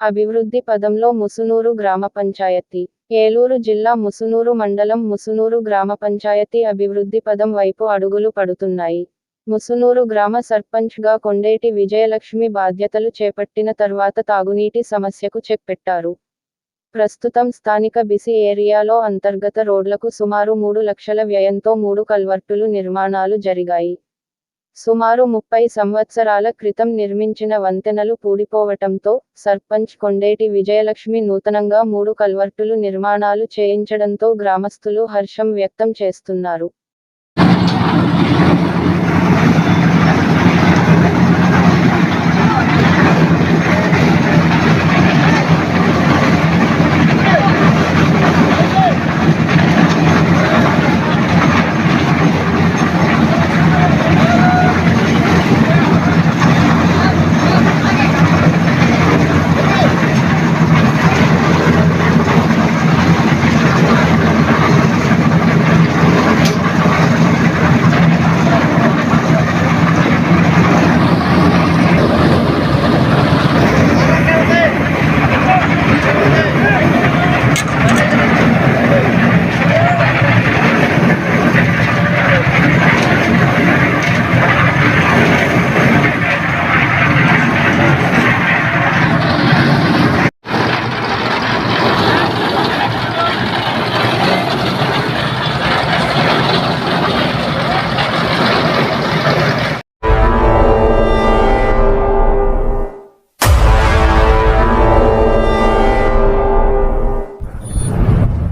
అభివృద్ధి పదంలో ముసునూరు గ్రామ పంచాయతీ ఏలూరు జిల్లా ముసునూరు మండలం ముసునూరు గ్రామ పంచాయతీ అభివృద్ధి పదం వైపు అడుగులు పడుతున్నాయి. ముసునూరు గ్రామ సర్పంచ్గా కొండేటి విజయలక్ష్మి బాధ్యతలు చేపట్టిన తర్వాత తాగునీటి సమస్యకు చెక్ పెట్టారు ప్రస్తుతం స్థానిక బిసి ఏరియాలో అంతర్గత రోడ్లకు సుమారు మూడు లక్షల వ్యయంతో మూడు కల్వర్టులు నిర్మాణాలు జరిగాయి. సుమారు ముప్పై సంవత్సరాల క్రితం నిర్మించిన వంతెనలు పూడిపోవటంతో సర్పంచ్ కొండేటి విజయలక్ష్మి నూతనంగా మూడు కల్వర్టులు నిర్మాణాలు చేయించడంతో గ్రామస్తులు హర్షం వ్యక్తం చేస్తున్నారు.